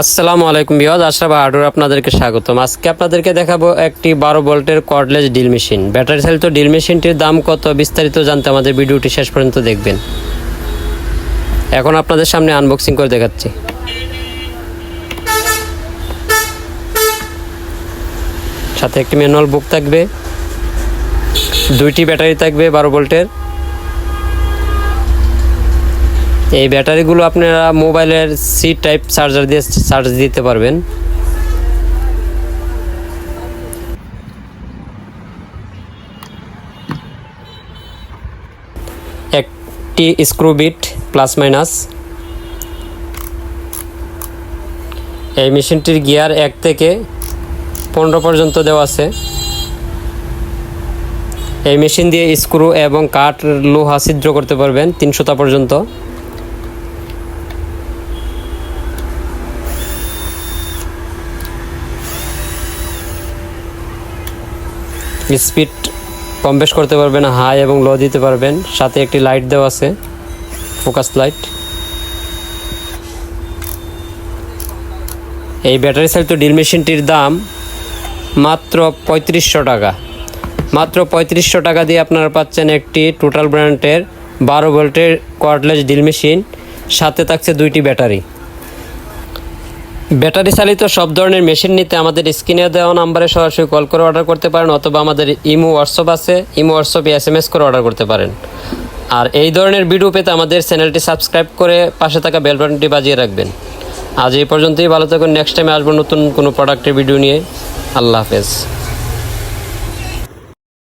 আসসালামু আলাইকুম বিয়াজ আশরাফ আডুর আপনাদেরকে স্বাগতম। আজকে আপনাদেরকে দেখাবো একটি বারো ভোল্টের কর্ডলেস ডিল মেশিন ব্যাটারি চালিত ডিল মেশিনটির দাম কত বিস্তারিত জানতে আমাদের ভিডিওটি শেষ পর্যন্ত দেখবেন। এখন আপনাদের সামনে আনবক্সিং করে দেখাচ্ছি। সাথে একটি ম্যানুয়াল বুক থাকবে। দুইটি ব্যাটারি থাকবে বারো ভোল্টের। এই ব্যাটারিগুলো আপনারা মোবাইলের সি টাইপ চার্জার দিয়ে চার্জ দিতে পারবেন। একটি স্ক্রু বিট প্লাস মাইনাস। এই মেশিনটির গিয়ার এক থেকে পনেরো পর্যন্ত দেওয়া আছে। এই মেশিন দিয়ে স্ক্রু এবং কাঠ, লোহা ছিদ্র করতে পারবেন তিনশোটা পর্যন্ত। স্পিড কম বেশ করতে পারবেন হাই এবং লো দিতে পারবেন। সাথে একটি লাইট দেওয়া আছে ফোকাস লাইট এই ব্যাটারি চালিত ড্রিল মেশিনটির দাম মাত্র পঁয়ত্রিশশো টাকা। মাত্র পঁয়ত্রিশশো টাকা দিয়ে আপনারা পাচ্ছেন একটি টোটাল ব্র্যান্ডের বারো ভোল্টের কর্ডলেস ড্রিল মেশিন সাথে থাকছে দুইটি ব্যাটারি ব্যাটারি চালিত সব ধরনের মেশিন নিতে আমাদের স্ক্রিনে দেওয়া নাম্বারে সরাসরি কল করে অর্ডার করতে পারেন অথবা আমাদের ইমো হোয়াটসঅ্যাপ আছে, ইমো হোয়াটসঅ্যাপে এস এম এস করে অর্ডার করতে পারেন। আর এই ধরনের ভিডিও পেতে আমাদের চ্যানেলটি সাবস্ক্রাইব করে পাশে থাকা বেল বাটনটি বাজিয়ে রাখবেন। আজ এই পর্যন্তই, ভালো থাকুন নেক্সট টাইমে আসব নতুন কোনো প্রোডাক্টের ভিডিও নিয়ে। আল্লাহ হাফেজ।